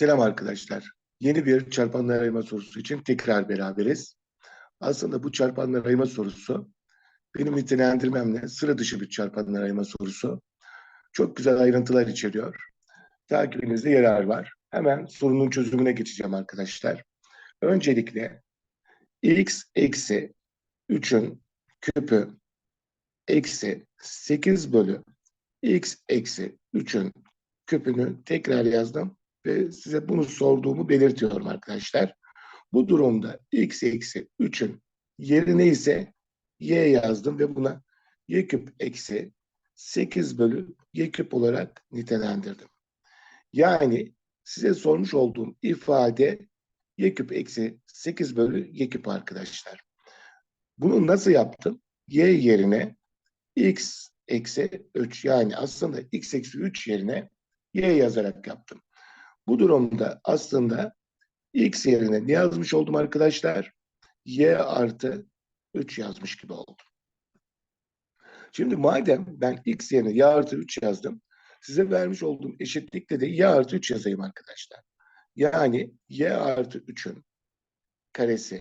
Selam arkadaşlar. Yeni bir çarpanlar ayırma sorusu için tekrar beraberiz. Aslında bu çarpanlar ayırma sorusu benim nitelendirmemle sıra dışı bir çarpanlar ayırma sorusu. Çok güzel ayrıntılar içeriyor. Takibinizde yarar var. Hemen sorunun çözümüne geçeceğim arkadaşlar. Öncelikle x eksi 3'ün küpü eksi 8 bölü x eksi 3'ün küpünü tekrar yazdım ve size bunu sorduğumu belirtiyorum arkadaşlar. Bu durumda x eksi 3'ün yerine ise y yazdım ve buna y küp eksi 8 bölü y küp olarak nitelendirdim. Yani size sormuş olduğum ifade y küp eksi 8 bölü y küp arkadaşlar. Bunu nasıl yaptım? y yerine x eksi 3 yani aslında x eksi 3 yerine y yazarak yaptım. Bu durumda aslında x yerine ne yazmış oldum arkadaşlar? y artı 3 yazmış gibi oldum. Şimdi madem ben x yerine y artı 3 yazdım, size vermiş olduğum eşitlikte de y artı 3 yazayım arkadaşlar. Yani y artı 3'ün karesi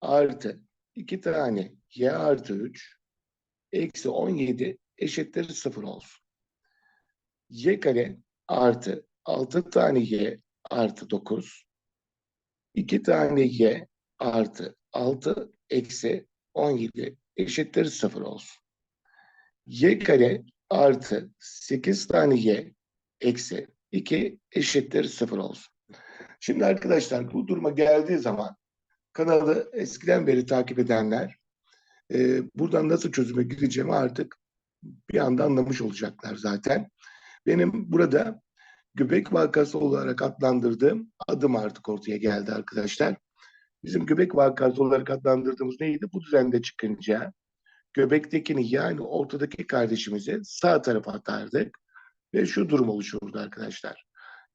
artı 2 tane y artı 3 eksi 17 eşittir 0 olsun. y kare artı 6 tane y artı 9 2 tane y artı 6 eksi 17 eşittir 0 olsun. y kare artı 8 tane y eksi 2 eşittir 0 olsun. Şimdi arkadaşlar bu duruma geldiği zaman kanalı eskiden beri takip edenler e, buradan nasıl çözüme gideceğimi artık bir anda anlamış olacaklar zaten. Benim burada göbek vakası olarak adlandırdığım adım artık ortaya geldi arkadaşlar. Bizim göbek vakası olarak adlandırdığımız neydi? Bu düzende çıkınca göbektekini yani ortadaki kardeşimizi sağ tarafa atardık ve şu durum oluşurdu arkadaşlar.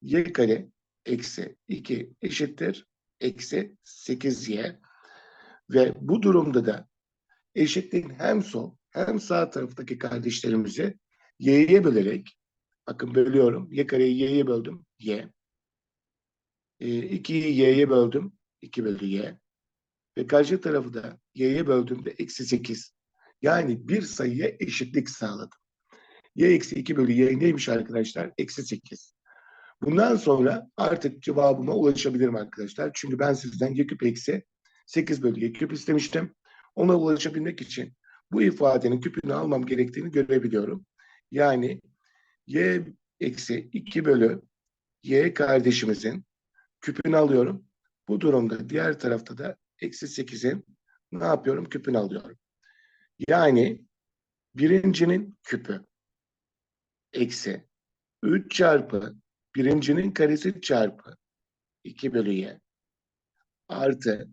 Y kare eksi 2 eşittir eksi 8y ve bu durumda da eşitliğin hem sol hem sağ taraftaki kardeşlerimizi y'ye bölerek bakın bölüyorum. Y kareyi y'ye böldüm. Y. E, 2'yi y'ye böldüm. 2 bölü y. Ve karşı tarafı da y'ye böldüğümde eksi 8. Yani bir sayıya eşitlik sağladım. y eksi 2 bölü y neymiş arkadaşlar? Eksi 8. Bundan sonra artık cevabıma ulaşabilirim arkadaşlar. Çünkü ben sizden y küp eksi 8 bölü y küp istemiştim. Ona ulaşabilmek için bu ifadenin küpünü almam gerektiğini görebiliyorum. Yani y eksi 2 bölü y kardeşimizin küpünü alıyorum. Bu durumda diğer tarafta da eksi 8'in ne yapıyorum? Küpünü alıyorum. Yani birincinin küpü eksi 3 çarpı birincinin karesi çarpı 2 bölü y artı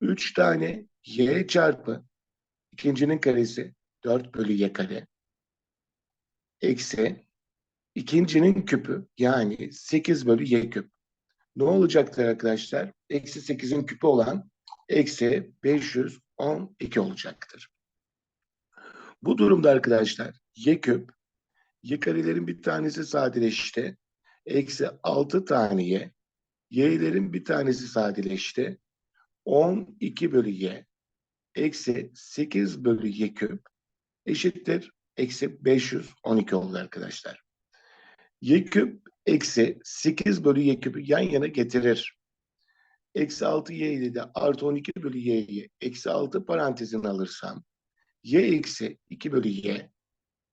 3 tane y çarpı ikincinin karesi 4 bölü y kare eksi ikincinin küpü yani 8 bölü y küp. Ne olacaktır arkadaşlar? Eksi 8'in küpü olan eksi 512 olacaktır. Bu durumda arkadaşlar y küp y karelerin bir tanesi sadeleşti. Eksi 6 tane y. y'lerin bir tanesi sadeleşti. 12 bölü y eksi 8 bölü y küp eşittir eksi 512 oldu arkadaşlar. Y küp eksi 8 bölü y küpü yan yana getirir. Eksi 6 y ile de artı 12 bölü y'yi eksi 6 parantezine alırsam y eksi 2 bölü y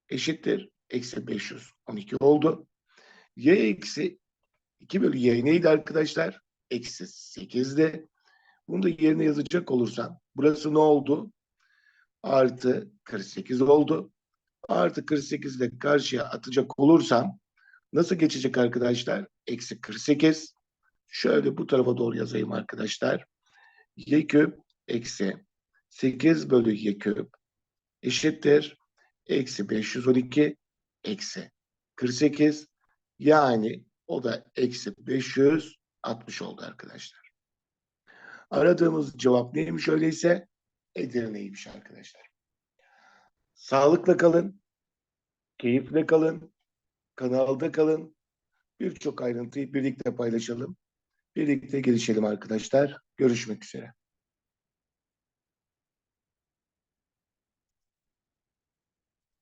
eşittir eksi 512 oldu. y eksi 2 bölü y neydi arkadaşlar? Eksi 8'di. Bunu da yerine yazacak olursam burası ne oldu? Artı 48 oldu. Artı 48 ile karşıya atacak olursam nasıl geçecek arkadaşlar? Eksi 48. Şöyle bu tarafa doğru yazayım arkadaşlar. Y küp eksi 8 bölü y küp eşittir. Eksi 512 eksi 48 yani o da eksi 560 oldu arkadaşlar. Aradığımız cevap neymiş öyleyse? Edirne'ymiş arkadaşlar. Sağlıkla kalın, keyifle kalın, kanalda kalın. birçok ayrıntıyı birlikte paylaşalım. Birlikte gelişelim arkadaşlar. Görüşmek üzere.